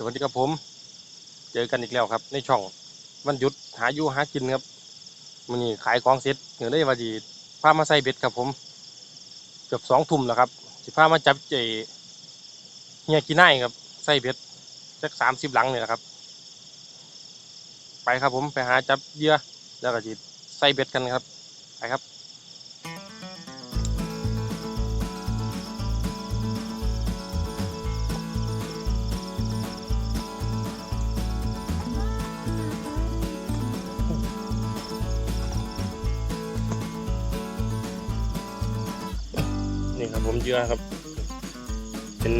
สวัสดีครับผม เจอกันอีกแล้วครับ ในช่องวันหยุดหาอยู่หากินครับมันนี่ขายของเสร็จเดี๋ยวได้ว่าดีพามาใส่เบ็ดครับผม เกือบสองทุ่มแล้วครับสิพามาจับเจเฮียกินไนครับใส่เบ็ดสักสามสิบหลังเนี่ยแหละครับ ไปครับผมไปหาจับเหยื่อแล้วก็จีใส่เบ็ดกันครับ ไปครับ ผมเยอะครับ เป็น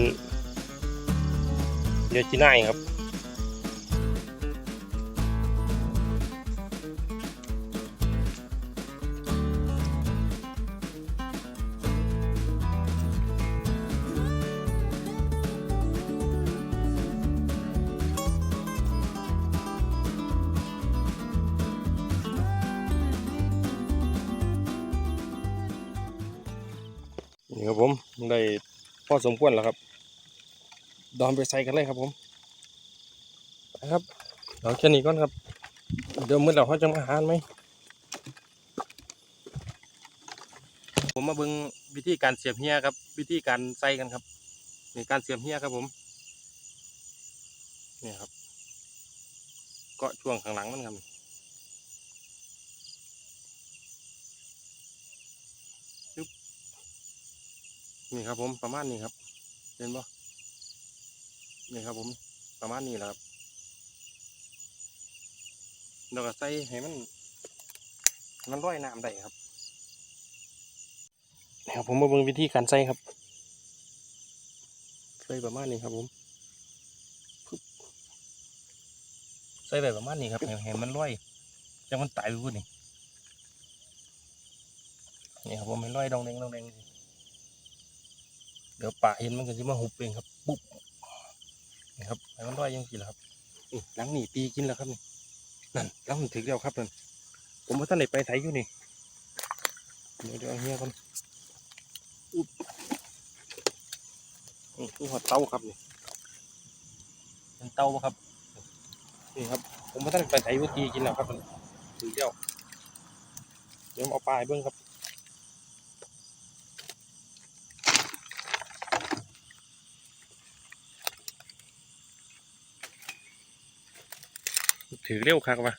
เยอะจีน่ายครับ ครับผมได้พอสมควรแล้วครับ ดอนไปใส่กันเลยครับผมนะครับเอาแค่นี้ก่อนครับ เดี๋ยวมือเราเขาจะมาหารไหมผมมาเบิ่งวิธีการเสียบเฮียครับ วิธีการใส่กันครับนี่การเสียบเฮียครับผมนี่ครับเกาะช่วงข้างหลังมันครับ นี่ครับผมประมาณนี้ครับเห็นบ่นี่ครับผมประมาณนี้แหละครับเราก็ใส่ให้มัน มันร้อยน้ำได้ครับนี่ครับผมมาเบิ่งวิธีการใส่ครับใส่ประมาณนี้ครับผมปึ๊บใส่ไปประมาณนี้ครับให้ให้มันร้อยจังมันตายไปพุ่นนี่นี่ครับผมให้ร้อยดองแดงดองแดง เดี๋ยวป่าเห็นมันก็จะมาหุบเองครับปุ๊บนี่ครับให้มันด้อยยังกี่แล้วครับนี่หลังหนีตีกินแล้วครับนี่นั่นหลังมันถึงแล้วครับนั่นผมว่าท่านไหนไปไถอยู่นี่เดี๋ยวเดี๋ยวเฮียก่อนอุ๊บนี่คือหัวเต้าครับนี่เป็นเต้าบ่ครับนี่ครับ ผมว่าท่านไปไถอยู่ตีกินแล้วครับนั่นถึงแล้วเดี๋ยวเอาปลาให้เบิ้งครับ ถือเร็วคักวะ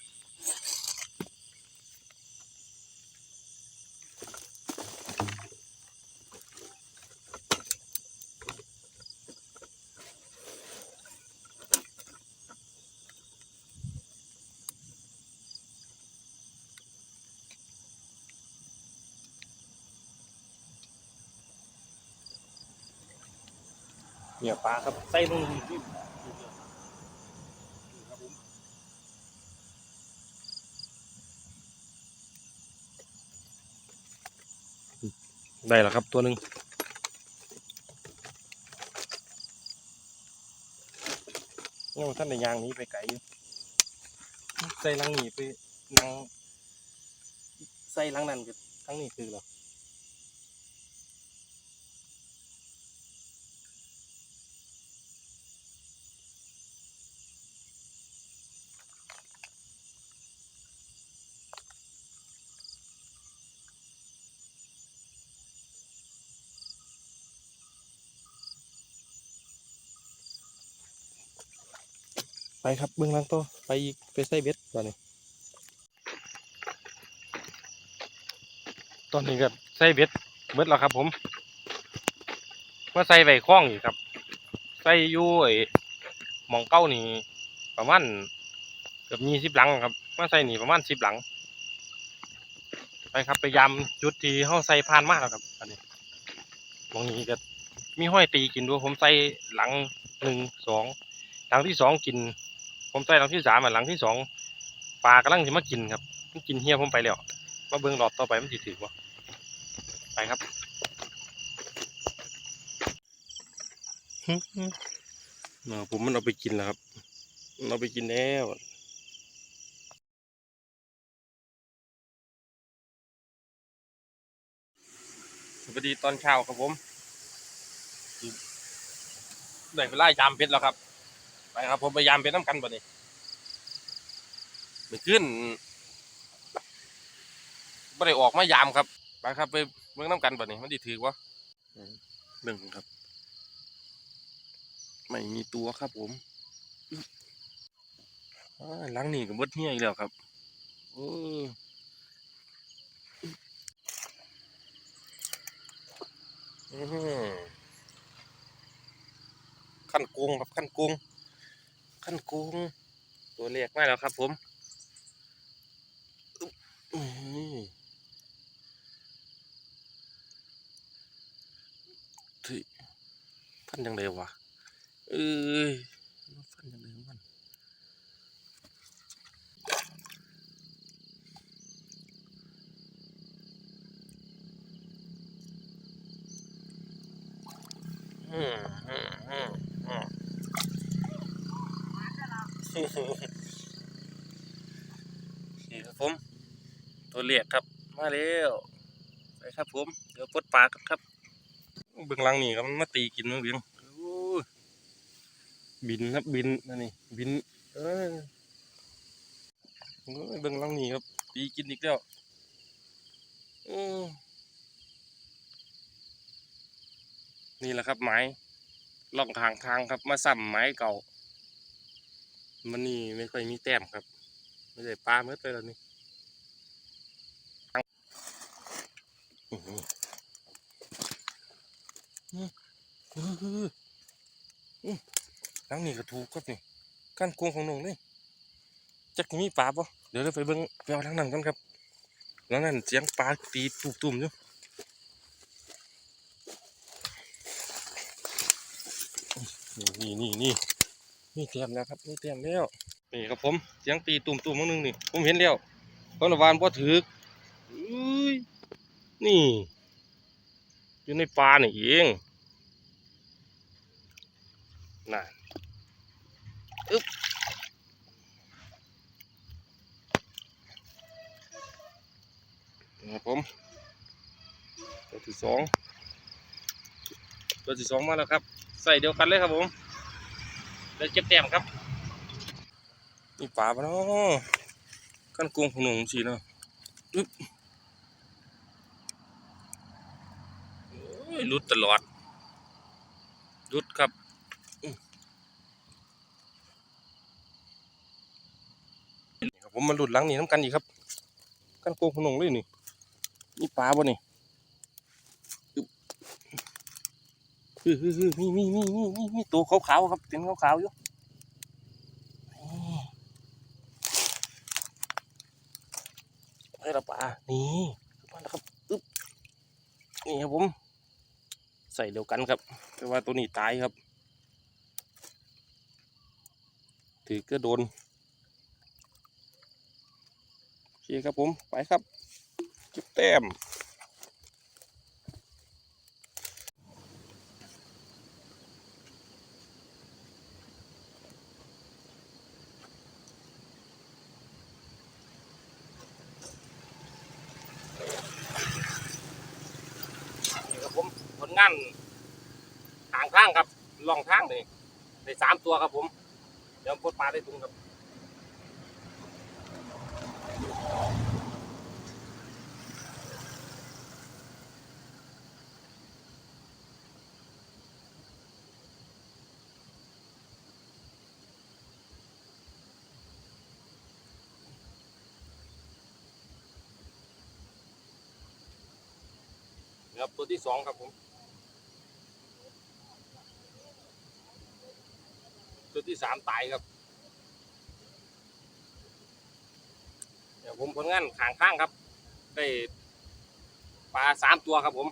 เนี่ยปลาครับใส่ลง ได้แล้วครับตัวหนึ่งเนี่ยท่านในยางนี้ไปไกลอยู่ใส่ลังหนีไปนังใส่ลังนั่นก็ทั้งนี้คือเหรอ ไปครับเบื้องล่างตัวไปอีกไปใส่เบ็ดตอนนี้ ตอนนี้ก็ใส่เบ็ดเบ็ดแล้วครับ ผมมาใส่ใบคล้องอีกครับ ใส่ยู่ไอ้มองเก้านี่ประมาณเกือบมีสิบหลังครับมาใส่นี่ประมาณสิบหลัง ไปครับไปยามจุดที่เขาใส่พานมากแล้วครับอันนี้มองนี้ก็มีห้อยตีกินด้วยผมใส่หลังหนึ่งสองหลังที่สองกิน ผมใส่หลังที่สามอะหลังที่สองปลากำลังจะมากินครับมันกินเฮียผมไปแล้วมาเบิ่งหลอดต่อไปมันสิถือบ่ไปครับหึหึเนาะผมมันเอาไปกินแล้วครับมันเอาไปกินแล้วสวัสดีตอนเช้าครับผมได้เวลายามเพชรแล้วครับ ไปครับ ผมพยายามเป็นน้ำกันบ่นี่ไปขึ้นไม่ได้ออกมายามครับไปครับไปเบิ่งน้ำกันบ่นี่มันดีถือวะเบิ่งครับ ไม่มีตัวครับผมอ้าหลังนี่ก็บดเฮียอีกแล้วครับโอ้อื้อหือขั้นโกงครับขั้นโกง ขั้นโกงตัวเล็กมาแล้วครับ ผมที่พันยังไงวะเอ้ยมันฟันยังไงของมันอืมอืมอืมอืม นี่ครับผม ตัวเลียกครับ มาแล้วไปครับผม เดี๋ยวปดปลากันครับเบื้องหลังนี่ครับมันมาตีกินมั้งเบียงโอ้ยบินครับบินนั่นนี่บิน เออโอ้ยเบิ่งหลังนี่ครับตีกินอีกแล้วนี่แหละครับไม้ล่องทางทางครับ มาซ้ำไม้เก่า มันนี่ไม่ค่อยมีแต้มครับ ไม่ได้ปลาเมื่อไปแล้วนี่อื้อหืออื้อหือหลังนี่ก็ถูกครับนี่การโกงของนงเลยจักมีปลาปะเดี๋ยวเราไปเบิ่งไปเอาทางนั้นกันครับหลังนั้นเสียงปลาตีตุ่มๆอยู่นี่นี่นี่ นี่เตรียมแล้วครับนี่เตรียมแล้วนี่ครับผมเสียงตีตุ่มๆมั้งนึงนี่ผมเห็นแล้วเพราะระวานพอถืออุ้ยนี่อยู่ในปลานี่เองน่ะนะครับผมตัวที่สองตัวที่สองมาแล้วครับ ใส่เดียวกันเลยครับผม เดี๋ยวเก็บแต้มครับนี่ปลาปะเนาะกันกวงของหนุ่มสีเนาะอึ๊บลุดตลอดลุดครับผมมาหลุดหลังนี่น้ำกันอีกครับ กันโกงขนงเลยนี่มีปลาบ่นี่อึ๊บ มีมีมีมีมีมีตัวขาวๆครับเต็มขาวๆอยู่นี่ให้ละปลานี่มาแล้วครับอึ๊บนี่ครับผม ใส่เดียวกันครับ แต่ว่าตัวนี้ตายครับ ถือก็โดนโอเคครับผม ไปครับเก็บแต้ม นี่ครับผมผ ลงานทางทางครับลองทางนี่ได้สามตัวครับผมเดี๋ยวปลดปลาได้ถุงครับนี่ครับตัวที่สองครับผม ตัว ที่สามตายครับ เดี๋ยวผมผลงานขางข้างครับ ได้ปลาสามตัวครับผม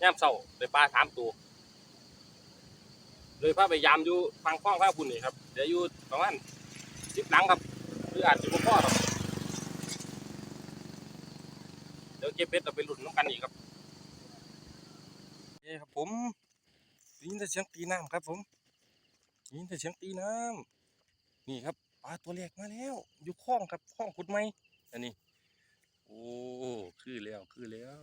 ย่ามเศร้าได้ปลาสามตัวโดยพระพยายามอยู่ฟังข้องข้าคุณนี่ครับ เดี๋ยวอยู่ประมาณสิบหลังครับ หรืออาจจะบ่อครับเดี๋ยวเก็บเป็ดเราไปหลุดน้ำกันอีกครับเอ้ครับผมได้ยินเสียงตีน้ำครับผม ยินแต่เสียงตีน้ำนี่ครับปลาตัวเล็กมาแล้ว อยู่คลองครับคลองขุดไหมอันนี้ โอ้คือแล้วคือแล้ว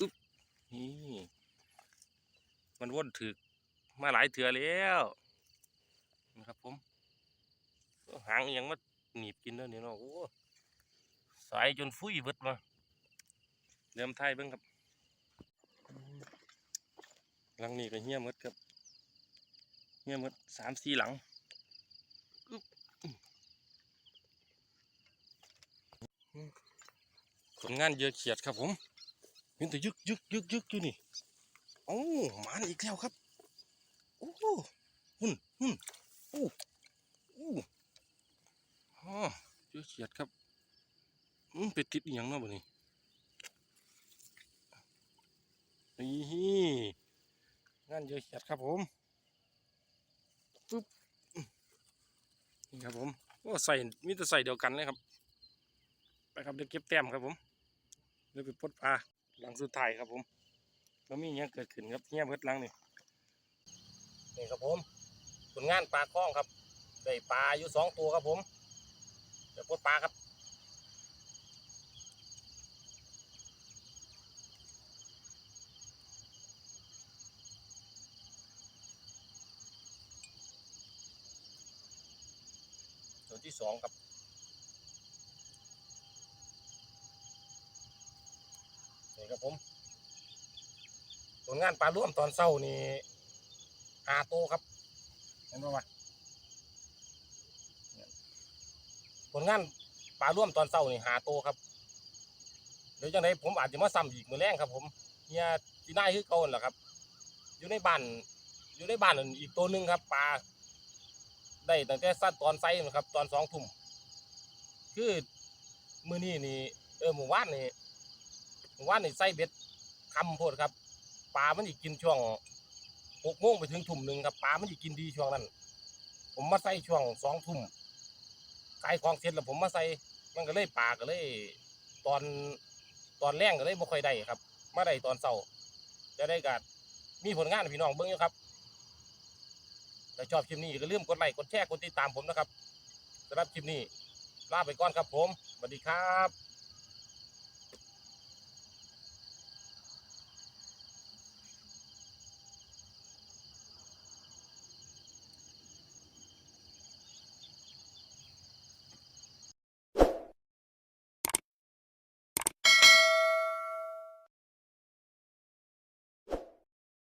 อึ๊บนี่มันว่นถึกมาหลายเถื่อแล้วนะครับผมหางยังมาหนีบกินแล้วนี่ยเนาะโอ้สายจนฟุ้ยเบิดมาเริ่มไทยเบิ่งครับ หลังนี้ก็เหี้ยมดครับเหี้ยมดสามสี่หลังผลงานเยอะเขียดครับผมเห็นแต่ยึกยึกยึกยึกอยู่นี่โอ้หมานอีกแล้วครับโอ้หุ่นหุ่นโอ้โอ้ฮ่าเจอะเขียดครับอืมเป็ดติดอย่างเนาะบ่นี่นี่ งานเยอะเขียดครับผมปึ๊บนี่ครับผมโอ้ใส่มีแต่ใส่เดียวกันเลยครับ ไปครับเดี๋ยวเก็บแต้มครับผมเดี๋ยวไปปลดปลาหลังสุดท้ายครับผมแล้วมีอหยังเกิดขึ้นครับเงี้ยเบิดหลังนี่นี่ครับผมผลงานปลาคล้องครับได้ปลาอยู่สองตัวครับผมเดี๋ยวปลดปลาครับ ที่สองครับนี่ครับผมผลงานปลาร่วมตอนเศร้านี่หาโตวครับ เห็นไหมวะเนี่ยผลงานปลาร่วมตอนเศร้านี่หาโตวครับเดี๋ยวจังไดผมอาจจะมาซ้ำอีกมือแรงครับ ผมเนี่ยที่ได้คือเก่านั่นแหละครับ อยู่ในบ้านอยู่ในบ้านนั่นอีกตัวหนึ่งครับ ปลา ได้ตั้งแต่สั้นตอนไซนะครับ ตอนสองทุ่มคือมือนี้นี่เออหมู่บ้านนี่หมู่บ้านนี่ไส้เบ็ดคำโพดครับปลามันจะกินช่วงหกโมงไปถึงทุ่มหนึ่งครับปลามันจะกินดีช่วงนั้น ผมมาใส่ช่วงสองทุ่มขายของเสร็จแล้วผมมาใส่มันก็เลยปลาก็เลย ตอนตอนแรงก็เลยไม่ค่อยได้ครับมาได้ตอนเช้าจะได้กัดมีผลงานพี่น้องเบิ้งอยู่ครับ ถ้าชอบคลิปนี้ก็ลืมกดไลค์กดแชร์กดติดตามผมนะครับสำหรับคลิปนี้ลาไปก่อนครับผมสวัสดีครับ